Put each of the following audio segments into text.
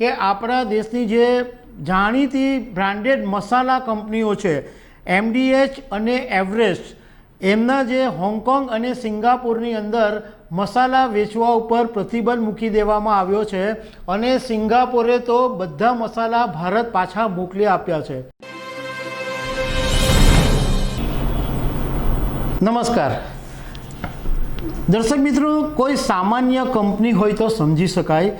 કે આપણા દેશની જે જાણીતી બ્રાન્ડેડ મસાલા કંપનીઓ છે એમડીએચ અને એવરેસ્ટ એમના જે હોંગકોંગ અને સિંગાપુરની અંદર મસાલા વેચવા ઉપર પ્રતિબંધ મૂકી દેવામાં આવ્યો છે અને સિંગાપુરે તો બધા મસાલા ભારત પાછા મોકલી આપ્યા છે. નમસ્કાર. દર્શક મિત્રો, કોઈ સામાન્ય કંપની હોય તો સમજી શકાય.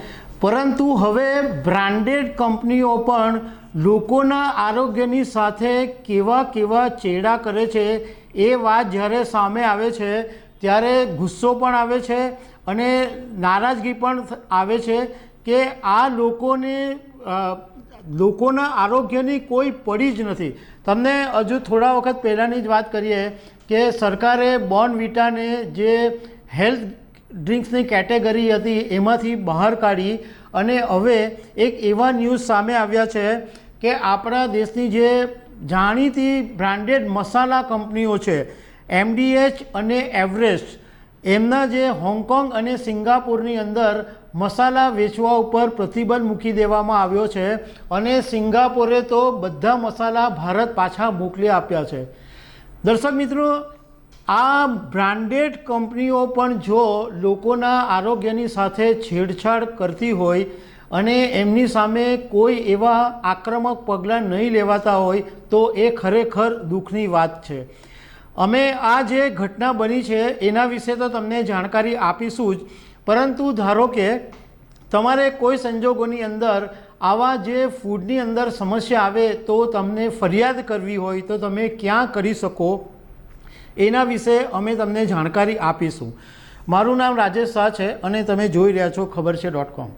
પરંતુ હવે બ્રાન્ડેડ કંપનીઓ પણ લોકોના આરોગ્યની સાથે કેવા કેવા ચેડા કરે છે એ વાત જ્યારે સામે આવે છે, ત્યારે ગુસ્સો પણ આવે છે અને નારાજગી પણ આવે છે કે આ લોકોને લોકોના આરોગ્યની કોઈ પડી જ નથી. તમને હજુ થોડા વખત પહેલાંની જ વાત કરીએ કે સરકારે બોર્નવિટાને જે હેલ્થ ડ્રિંક્સની કેટેગરી હતી, એમાંથી બહાર કાઢી અને હવે એક એવા ન્યૂઝ સામે આવ્યા છે કે આપણા દેશની જે જાણીતી બ્રાન્ડેડ મસાલા કંપનીઓ છે એમડીએચ અને એવરેસ્ટ એમના જે હોંગકોંગ અને સિંગાપુરની અંદર મસાલા વેચવા ઉપર પ્રતિબંધ મૂકી દેવામાં આવ્યો છે અને સિંગાપુરે તો બધા મસાલા ભારત પાછા મોકલી આપ્યા છે. દર્શક મિત્રો આ બ્રાન્ડેડ કંપનીઓ પણ જો લોકોના આરોગ્યની સાથે છેડછાડ કરતી હોય અને એમની સામે કોઈ એવા આક્રમક પગલાં નહીં લેવાતા હોય, તો એ ખરેખર દુઃખની વાત છે. અમે આ જે ઘટના બની છે, એના વિશે તો તમને જાણકારી આપીશું જ. પરંતુ ધારો કે તમારે કોઈ સંજોગોની અંદર આવા જે ફૂડની અંદર સમસ્યા આવે તો તમને ફરિયાદ કરવી હોય, તો તમે ક્યાં કરી શકો? એના વિશે અમે તમને જાણકારી આપીશું. મારું નામ રાજેશ શાહ છે અને તમે જોઈ રહ્યા છો ખબર છે ડોટ કોમ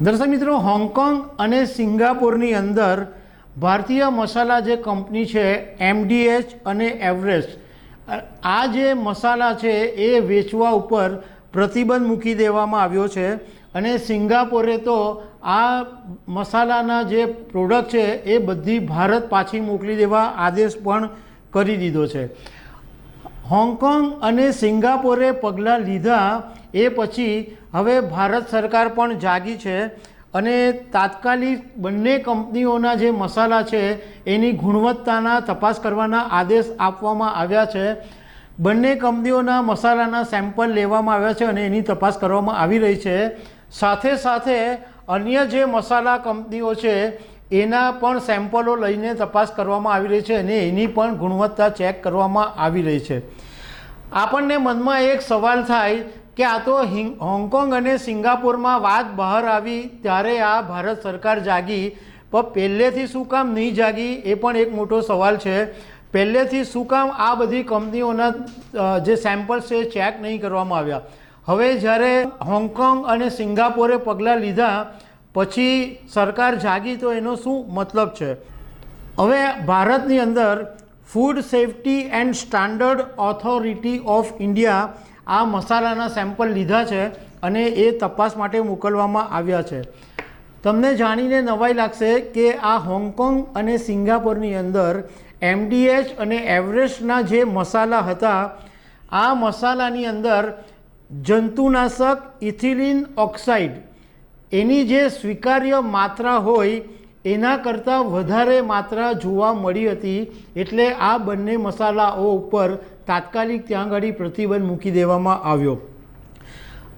દર્શક મિત્રો, હોંગકોંગ અને સિંગાપુરની અંદર ભારતીય મસાલા જે કંપની છે એમડીએચ અને એવરેસ્ટ, આ જે મસાલા છે એ વેચવા ઉપર પ્રતિબંધ મૂકી દેવામાં આવ્યો છે અને સિંગાપોરે તો આ મસાલાના જે પ્રોડક્ટ છે એ બધી ભારત પાછી મોકલી દેવા આદેશ પણ કરી દીધો છે. હોંગકોંગ અને સિંગાપોરે પગલાં લીધા એ પછી હવે ભારત સરકાર પણ જાગી છે અને તાત્કાલિક બંને કંપનીઓના જે મસાલા છે એની ગુણવત્તાના તપાસ કરવાના આદેશ આપવામાં આવ્યા છે. બંને કંપનીઓના મસાલાના સેમ્પલ લેવામાં આવ્યા છે અને એની તપાસ કરવામાં આવી રહી છે. સાથે સાથે અન્ય જે મસાલા કંપનીઓ છે એના પણ સેમ્પલો લઈને તપાસ કરવામાં આવી રહી છે અને એની પણ ગુણવત્તા ચેક કરવામાં આવી રહી છે. આપણને મનમાં એક સવાલ થાય કે આ તો હિંગ હોંગકોંગ અને સિંગાપુરમાં વાત બહાર આવી ત્યારે આ ભારત સરકાર જાગી, પણ પહેલેથી શું કામ નહીં જાગી એ પણ એક મોટો સવાલ છે. પહેલેથી શું કામ આ બધી કંપનીઓના જે સેમ્પલ્સ છે ચેક નહીં કરવામાં આવ્યા. હવે જ્યારે હોંગકોંગ અને સિંગાપોરે પગલાં લીધા પછી સરકાર જાગી તો એનો શું મતલબ છે? હવે ભારતની અંદર food safety and standard authority of India આ મસાલાના સેમ્પલ લીધા છે અને એ તપાસ માટે મોકલવામાં આવ્યા છે. તમને જાણીને નવાઈ લાગશે કે આ હોંગકોંગ અને સિંગાપોરની અંદર એમડીએચ અને એવરેસ્ટના જે મસાલા હતા, આ મસાલાની અંદર જંતુનાશક, ઇથિલિન ઓક્સાઇડ એની જે સ્વીકાર્ય માત્રા હોય, એના કરતાં વધારે માત્રા જોવા મળી હતી, એટલે આ બંને મસાલાઓ ઉપર તાત્કાલિક ત્યાં આગળ પ્રતિબંધ મૂકી દેવામાં આવ્યો.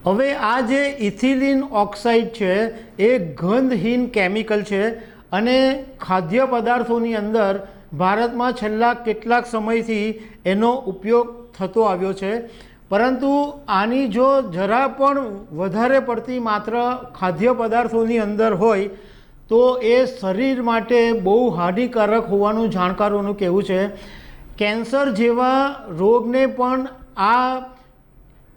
હવે આ જે ઇથિલિન ઓક્સાઇડ છે, એ ગંધહીન કેમિકલ છે અને ખાદ્ય પદાર્થોની અંદર ભારતમાં છેલ્લા કેટલાક સમયથી એનો ઉપયોગ થતો આવ્યો છે. પરંતુ આની જો જરા પણ વધારે પડતી માત્ર ખાદ્ય પદાર્થોની અંદર હોય, તો એ શરીર માટે બહુ હાનિકારક હોવાનું જાણકારોનું કહેવું છે. કેન્સર જેવા રોગને પણ આ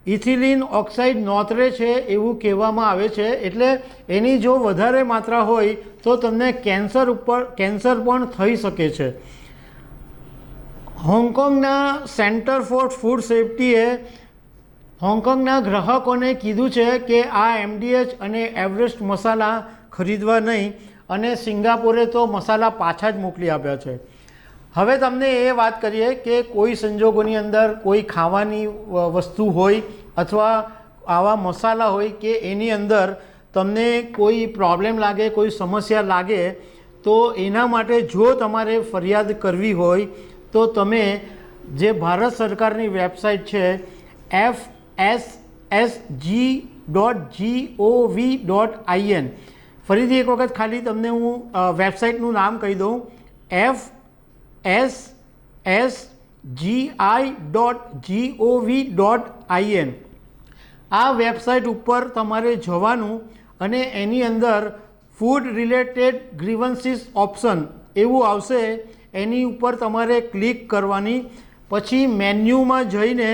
ઇથિલિન ઓક્સાઇડ નોતરે છે એવું કહેવામાં આવે છે. એટલે એની જો વધારે માત્રા હોય, તો તમને કેન્સર ઉપર, કેન્સર પણ થઈ શકે છે. હોંગકોંગના સેન્ટર ફોર ફૂડ સેફ્ટીએ હોંગકોંગના ગ્રાહકોને કીધું છે કે આ એમડીએચ અને એવરેસ્ટ મસાલા ખરીદવા નહીં અને સિંગાપુરે તો મસાલા પાછા જ મોકલી આપ્યા છે. હવે તમને એ વાત કરીએ કે કોઈ સંજોગોની અંદર કોઈ ખાવાની વસ્તુ હોય અથવા આવા મસાલા હોય કે એની અંદર તમને કોઈ પ્રોબ્લેમ લાગે, કોઈ સમસ્યા લાગે, તો એના માટે જો તમારે ફરિયાદ કરવી હોય, તો તમે જે ભારત સરકારની વેબસાઇટ છે, F S S G dot G O V dot IN ફરીથી એક વખત ખાલી તમને હું વેબસાઇટનું નામ કહી દઉં. F S S G I dot G O V dot IN આ વેબસાઇટ ઉપર તમારે જવાનું અને એની અંદર ફૂડ રિલેટેડ ગ્રીવન્સીસ ઓપ્શન એવું આવશે. એની ઉપર તમારે ક્લિક કરવાની. પછી મેન્યુમાં જઈને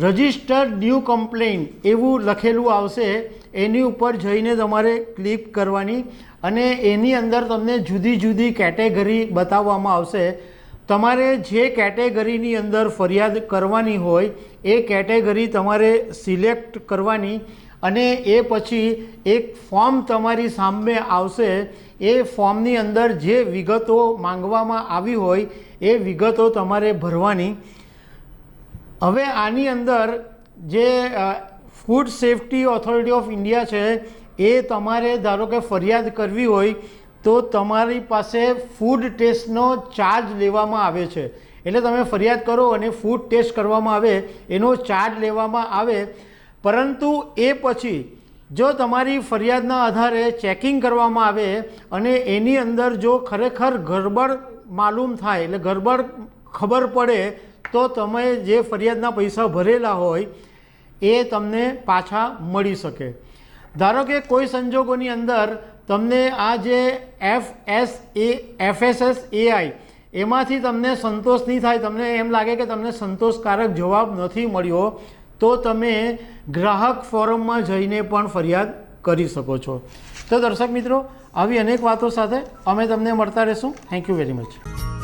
રજિસ્ટર્ડ ન્યૂ કમ્પ્લેન એવું લખેલું આવશે, એની ઉપર જઈને તમારે ક્લિક કરવાની અને એની અંદર તમને જુદી જુદી કેટેગરી બતાવવામાં આવશે. તમારે જે કેટેગરીની અંદર ફરિયાદ કરવાની હોય, એ કેટેગરી તમારે સિલેક્ટ કરવાની અને એ પછી એક ફોર્મ તમારી સામે આવશે. એ ફોર્મની અંદર જે વિગતો માંગવામાં આવી હોય, એ વિગતો તમારે ભરવાની. હવે આની અંદર જે food safety authority of India છે, એ તમારે ધારો કે ફરિયાદ કરવી હોય, તો તમારી પાસે ફૂડ ટેસ્ટનો ચાર્જ લેવામાં આવે છે. એટલે તમે ફરિયાદ કરો અને ફૂડ ટેસ્ટ કરવામાં આવે, એનો ચાર્જ લેવામાં આવે. પરંતુ એ પછી, જો તમારી ફરિયાદના આધારે ચેકિંગ કરવામાં આવે, અને એની અંદર જો ખરેખર ગરબડ માલુમ થાય, એટલે ગરબડ ખબર પડે તો તમે જે ફરિયાદના પૈસા ભરેલા હોય, એ તમને પાછા મળી શકે. ધારો કે કોઈ સંજોગોની અંદર તમને આ જે F S A FSS AI એમાંથી તમને સંતોષ નહીં થાય, તમને એમ લાગે કે તમને સંતોષકારક જવાબ નથી મળ્યો, તો તમે ગ્રાહક ફોરમમાં જઈને પણ ફરિયાદ કરી શકો છો. તો દર્શક મિત્રો, આવી અનેક વાતો સાથે અમે તમને મળતા રહીશું. Thank you very much